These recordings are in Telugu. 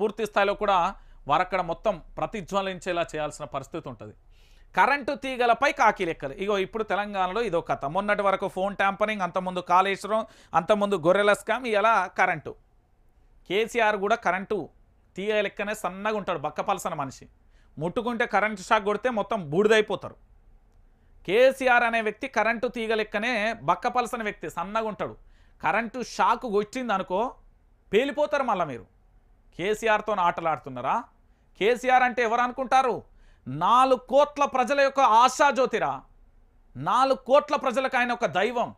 పూర్తి స్థాయిలో కూడా వారు అక్కడ మొత్తం ప్రతిజ్వలించేలా చేయాల్సిన పరిస్థితి ఉంటుంది. కరెంటు తీగలపై కాకి లెక్కలు. ఇగో ఇప్పుడు తెలంగాణలో ఇదో కథ. మొన్నటి వరకు ఫోన్ ట్యాంపరింగ్ అంతకుముందు కాళేశ్వరం అంతకుముందు గొర్రెల స్కామ్ ఇలా కరెంటు. కేసీఆర్ కూడా కరెంటు తీగ లెక్కనే సన్నగా ఉంటాడు బక్కపలసన మనిషి. ముట్టుకుంటే కరెంటు షాక్ కొడితే మొత్తం బూడిదైపోతారు. కేసీఆర్ అనే వ్యక్తి కరెంటు తీగ లెక్కనే బక్కపలసన వ్యక్తి సన్నగా ఉంటాడు. కరెంటు షాక్ కొట్టింది అనుకో పేలిపోతారు మళ్ళీ మీరు. కేసీఆర్తో ఆటలాడుతున్నారా? కేసీఆర్ అంటే ఎవరు అనుకుంటారు? నాలుగు కోట్ల ప్రజల యొక్క ఆశాజ్యోతిరా? నాలుగు కోట్ల ప్రజలకు ఆయన ఒక దైవం.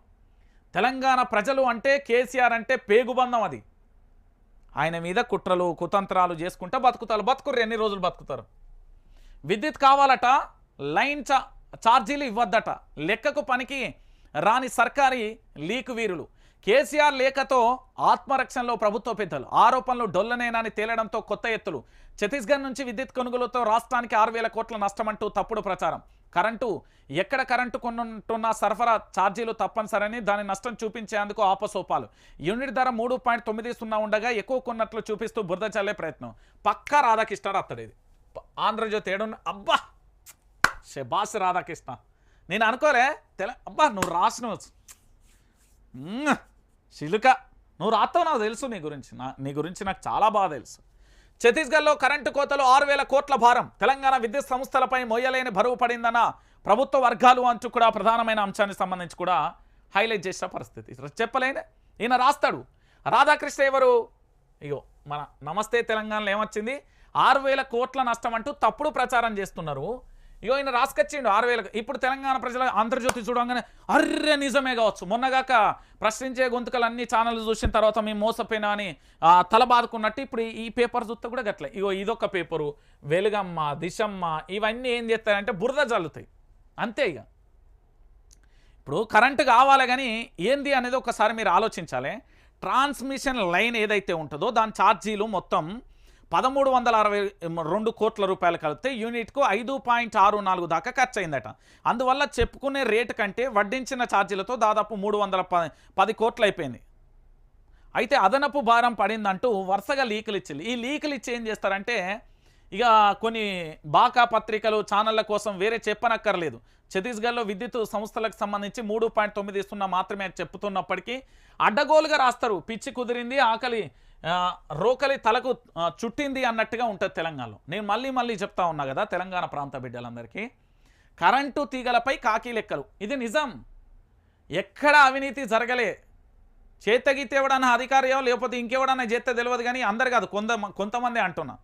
తెలంగాణ ప్రజలు అంటే కేసీఆర్ అంటే పేగుబంధం అది. ఆయన మీద కుట్రలు కుతంత్రాలు చేసుకుంటా బతుకుతారు. బతుకుర్రు ఎన్ని రోజులు బతుకుతారు? విద్యుత్ కావాలట లైన్ చా ఛార్జీలు ఇవ్వద్దట. లెక్కకు పనికి రాని సర్కారీ లీక్ వీరులు. కేసీఆర్ లేఖతో ఆత్మరక్షణలో ప్రభుత్వ పెద్దలు ఆరోపణలు డొల్లనేనని తేలడంతో కొత్త ఎత్తులు. ఛత్తీస్గఢ్ నుంచి విద్యుత్ కొనుగోలుతో రాష్ట్రానికి ఆరు వేల కోట్ల నష్టమంటూ తప్పుడు ప్రచారం. కరెంటు ఎక్కడ కరెంటు కొనుంటున్న సరఫరా ఛార్జీలు తప్పనిసరని దాని నష్టం చూపించేందుకు ఆపసోపాలు. యూనిట్ ధర మూడు పాయింట్ తొమ్మిది సున్నా ఉండగా ఎక్కువ కొన్నట్లు చూపిస్తూ బురద చల్లే ప్రయత్నం. పక్కా రాధాకృష్ణ అత్తడు ఇది. ఆంధ్రజ్యోతి ఏడు అబ్బా! శబాస్ రాధాకృష్ణ. నేను అనుకోలే తెల అబ్బా! నువ్వు రాసిన చిలుక. నువ్వు రాత్తావు నాకు తెలుసు నీ గురించి. నా నీ గురించి నాకు చాలా బాగా తెలుసు. ఛత్తీస్గఢ్లో కరెంటు కోతలు ఆరు వేల కోట్ల భారం. తెలంగాణ విద్యుత్ సంస్థలపై మోయలేని బరువు పడిందన్న ప్రభుత్వ వర్గాలు అంటూ కూడా ప్రధానమైన అంశానికి సంబంధించి కూడా హైలైట్ చేసిన పరిస్థితి. చెప్పలేనే ఈయన రాస్తాడు. రాధాకృష్ణ ఎవరు? ఇగో మన నమస్తే తెలంగాణలో ఏమొచ్చింది? ఆరు వేల కోట్ల నష్టం అంటూ తప్పుడు ప్రచారం చేస్తున్నారు. ఇగో ఈయన రాసుకొచ్చిండు ఆరు వేలకు ఇప్పుడు తెలంగాణ ప్రజల అంతర్జ్యోతి చూడంగానే అర్రే నిజమే కావచ్చు. మొన్నగాక ప్రశ్నించే గొంతుకలు అన్ని ఛానళ్ళు చూసిన తర్వాత మేము మోసపోయినా అని తల బాదుకున్నట్టు ఇప్పుడు ఈ పేపర్ చూస్తే కూడా గట్లే. ఇగో ఇదొక పేపరు. వెలుగమ్మ దిశమ్మ ఇవన్నీ ఏం చేస్తాయంటే బురద జల్లుతాయి. అంతే ఇక ఇప్పుడు కరెంటు కావాలి కానీ ఏంది అనేది ఒకసారి మీరు ఆలోచించాలి. ట్రాన్స్మిషన్ లైన్ ఏదైతే ఉంటుందో దాని ఛార్జీలు మొత్తం పదమూడు వందల అరవై రెండు కోట్ల రూపాయలు కలిపితే యూనిట్కు ఐదు పాయింట్ ఆరు నాలుగు దాకా ఖర్చు అయిందట అందువల్ల చెప్పుకునే రేటు కంటే వడ్డించిన ఛార్జీలతో దాదాపు మూడు వందల ప- పది కోట్లు అయిపోయింది అయితే అదనపు భారం పడిందంటూ వరుసగా లీకులు ఇచ్చింది. ఈ లీకులు ఇచ్చి ఏం చేస్తారంటే ఇక కొన్ని బాకా పత్రికలు ఛానళ్ళ కోసం వేరే చెప్పనక్కర్లేదు. ఛత్తీస్గఢ్లో విద్యుత్ సంస్థలకు సంబంధించి మూడు పాయింట్ తొమ్మిది ఇస్తున్నా మాత్రమే చెప్తున్నప్పటికీ అడ్డగోలుగా రాస్తారు. పిచ్చి కుదిరింది ఆకలి రోకలి తలకు చుట్టింది అన్నట్టుగా ఉంటుంది తెలంగాణలో. నేను మళ్ళీ మళ్ళీ చెప్తా ఉన్నా కదా తెలంగాణ ప్రాంత బిడ్డలందరికీ. కరెంటు తీగలపై కాకి లెక్కలు. ఇది నిజం. ఎక్కడ అవినీతి జరగలే. చేతగితే ఎవడన్నా అధికారియో లేకపోతే ఇంకెవడన్నా చేస్తే తెలియదు కానీ అందరు కాదు కొంత కొంతమంది అంటున్నా.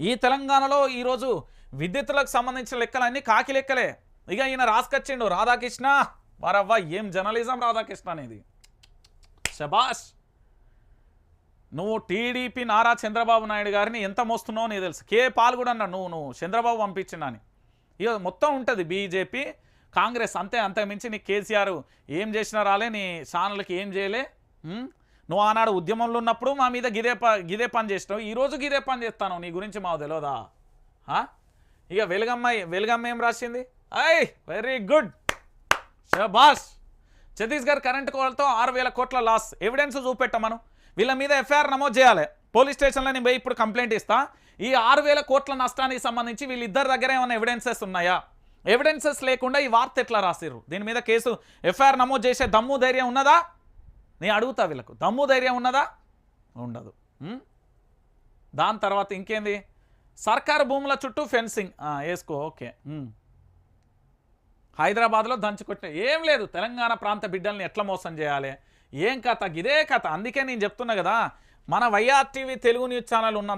ఈ తెలంగాణలో ఈరోజు విద్యుత్తులకు సంబంధించిన లెక్కలన్నీ కాకి లెక్కలే. ఇక ఈయన రాసుకొచ్చిండు రాధాకృష్ణ. వారవ్వ ఏం జర్నలిజం రాధాకృష్ణ అనేది? శబాష్ నువ్వు టీడీపీ నారా చంద్రబాబు నాయుడు గారిని ఎంత మోస్తున్నావు నీకు తెలుసు. కే పాల్ కూడా అన్నా నువ్వు నువ్వు చంద్రబాబు పంపించినని ఇక మొత్తం ఉంటుంది బీజేపీ కాంగ్రెస్ అంతే అంతకుమించి నీ కేసీఆర్ ఏం చేసినా రాలే నీ ఛానల్కి ఏం చేయలే నువ్వు ఆనాడు ఉద్యమంలో ఉన్నప్పుడు మా మీద గిదే ప గిదే పని చేసినావు ఈరోజు గిదే పని చేస్తాను నీ గురించి మాకు తెలియదా ఇక వెలుగమ్మాయి వెలుగమ్మ ఏం రాసింది? I very good. షబాష్ Chhattisgarh current కోలతో ఆరు వేల కోట్ల లాస్. ఎవిడెన్స్ చూపెట్టమను. వీళ్ళ మీద ఎఫ్ఐఆర్ నమోదు చేయాలి. పోలీస్ స్టేషన్లో నేను ఇప్పుడు కంప్లైంట్ ఇస్తా. ఈ ఆరు వేల కోట్ల నష్టానికి సంబంధించి వీళ్ళిద్దరి దగ్గర ఏమైనా ఎవిడెన్సెస్ ఉన్నాయా? ఎవిడెన్సెస్ లేకుండా ఈ వార్త ఎట్లా రాసిర్రు? దీని మీద కేసు ఎఫ్ఐఆర్ నమోదు చేసే దమ్ము ధైర్యం ఉన్నదా? నేను అడుగుతా వీళ్ళకు. దమ్ము ధైర్యం ఉన్నదా? ఉండదు. దాని తర్వాత ఇంకేంది? సర్కారు భూముల చుట్టూ ఫెన్సింగ్ వేసుకో ఓకే. హైదరాబాద్లో దంచుకొట్టిన ఏం లేదు. తెలంగాణ ప్రాంత బిడ్డల్ని ఎట్లా మోసం చేయాలి? ఏం కథ? ఇదే కథ. అందుకే నేను చెప్తున్నా కదా మన YR TV Telugu news channel ఉన్నంత